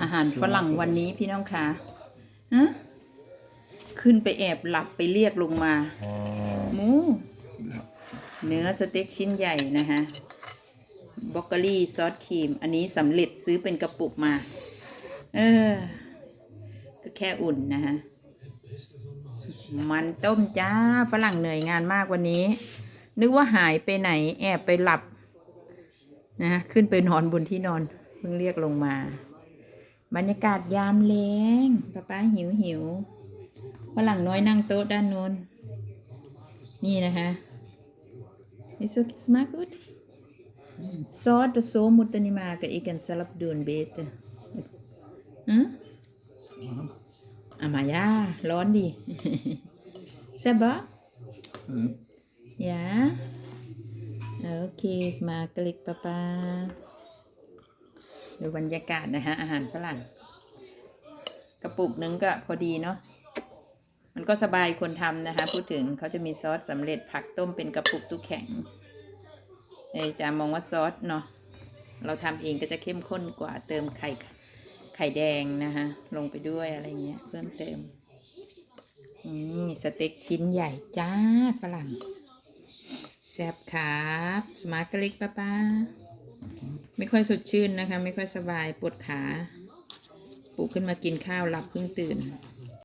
อาหารฝรั่งวันนี้พี่น้องคะฮะขึ้นไปแอบหลับไปเรียกลงมาหมูเนื้อสเต็กชิ้นใหญ่นะคะบรอกโคลีซอสครีม อันนี้สำเร็จซื้อเป็นกระปุกมา เออ ก็แค่อุ่นนะคะมันต้มจ้าฝรั่งเหนื่อยงานมากวันนี้ นึกว่าหายไปไหนแอบไปหลับนะขึ้นไปนอนบนที่นอน เพิ่งเรียกลงมา บรรยากาศยามแรงป้าป้าหิวหิวฝรั่งน้อยนั่งโต๊ะด้านโน้น นี่นะคะ Is het smaakt goed? Zout de zo moeten niet maken. Ik kan zelf doen beter. Hm? Ah, maar ja, ร้อนดีใช่ปะ Mm. Ja. Oké, smakelijk papa. ดูบรรยากาศนะฮะอาหารฝรั่ง กระปุกนึงก็พอดีเนาะมันก็สบายคนทำนะคะ พูดถึงเขาจะมีซอสสำเร็จผักต้มเป็นกระปุกตู้แข็งเอจะมองว่าซอสเนาะเราทำเองก็จะเข้มข้นกว่าเติมไข่ไข่แดงนะคะลงไปด้วยอะไรเงี้ยเพิ่มเติมนี่สเต็กชิ้นใหญ่จ้าฝรั่งแซ่บครับ สมาร์กลิกป้าป้า ไม่ค่อยสดชื่นนะคะ ไม่ค่อยสบายปวดขาปลุกขึ้นมากินข้าวหลับเพิ่งตื่น